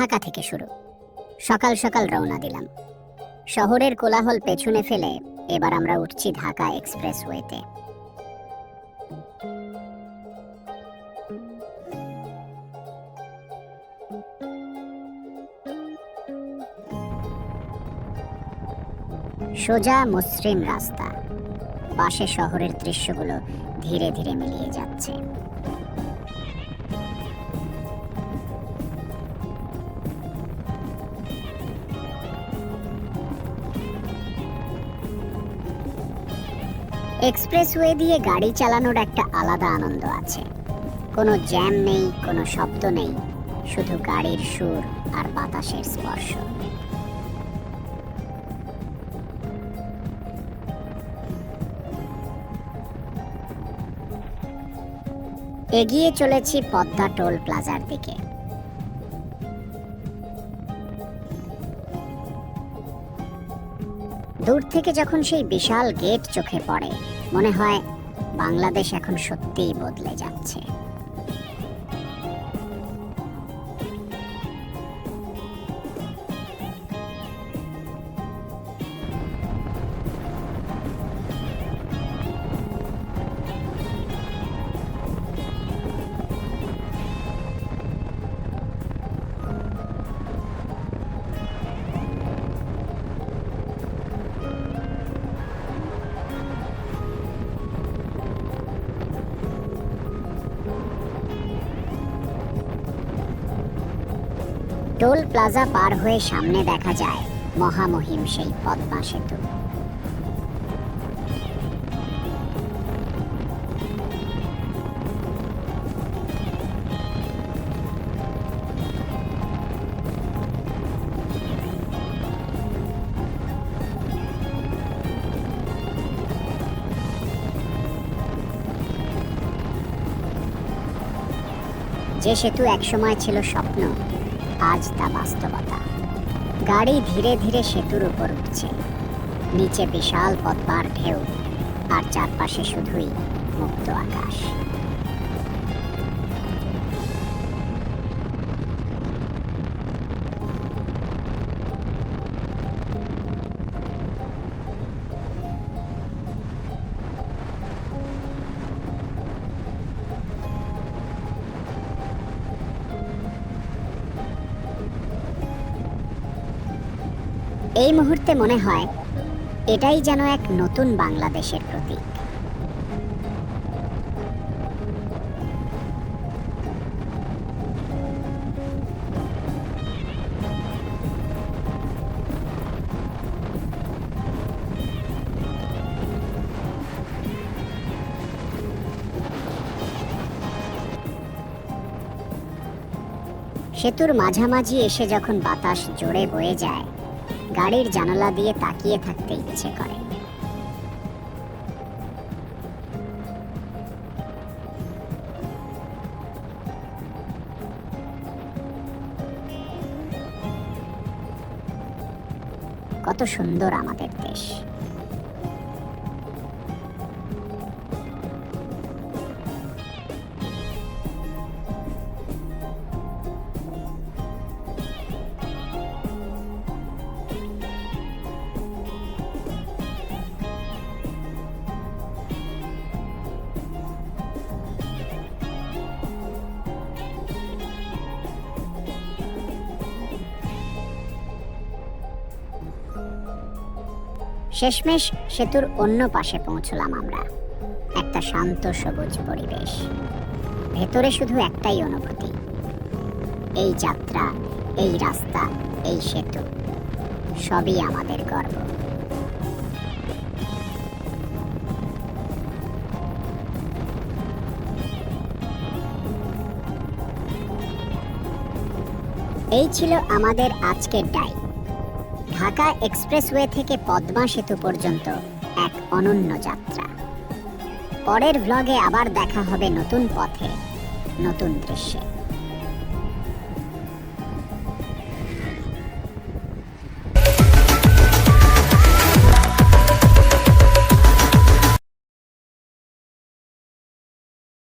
ঢাকা থেকে শুরু। সকাল সকাল রওনা দিলাম। শহরের কোলাহল পেছনে ফেলে এবার আমরা উঠছি ঢাকা এক্সপ্রেসওয়েতে। সোজা মসৃণ রাস্তা। পাশে শহরের দৃশ্যগুলো ধীরে ধীরে মিলিয়ে যাচ্ছে। এক্সপ্রেসওয়ে দিয়ে গাড়ি চালানোর একটা আলাদা আনন্দ আছে। কোনো জ্যাম নেই, কোনো শব্দ নেই, শুধু গাড়ির সুর আর বাতাসের স্পর্শ। এগিয়ে চলেছি পদ্মা টোল প্লাজার দিকে। দূর থেকে যখন সেই বিশাল গেট চোখে পড়ে মনে হয় বাংলাদেশ এখন সত্যিই বদলে যাচ্ছে। টোল প্লাজা পার হয়ে সামনে দেখা যায় মহামহিম সেই পদ্মা সেতু। যে সেতু একসময় ছিল স্বপ্ন আজ তা বাস্তবতা। গাড়ি ধীরে ধীরে সেতুর উপর উঠছে। নিচে বিশাল পদ্মার ঢেউ, আর চারপাশে শুধুই মুক্ত আকাশ। এই মুহূর্তে মনে হয় এটাই যেন এক নতুন বাংলাদেশের প্রতীক। সেতুর মাঝামাঝি এসে যখন বাতাস জোরে বয়ে যায় গাড়ির জানালা দিয়ে তাকিয়ে থাকতে ইচ্ছে করে। কত সুন্দর আমাদের দেশ। শেষমেশ সেতুর অন্য পাশে পৌঁছলাম আমরা। একটা শান্ত সবুজ পরিবেশ। ভেতরে শুধু একটাই অনুভূতি। এই যাত্রা, এই রাস্তা, এই সেতু, সবই আমাদের গর্ব। এই ছিল আমাদের আজকের ডাই ঢাকা এক্সপ্রেসওয়ে থেকে পদ্মা সেতু পর্যন্ত এক অনন্য যাত্রা। পরের ভ্লগে আবার দেখা হবে নতুন পথে, নতুন দৃশ্যে।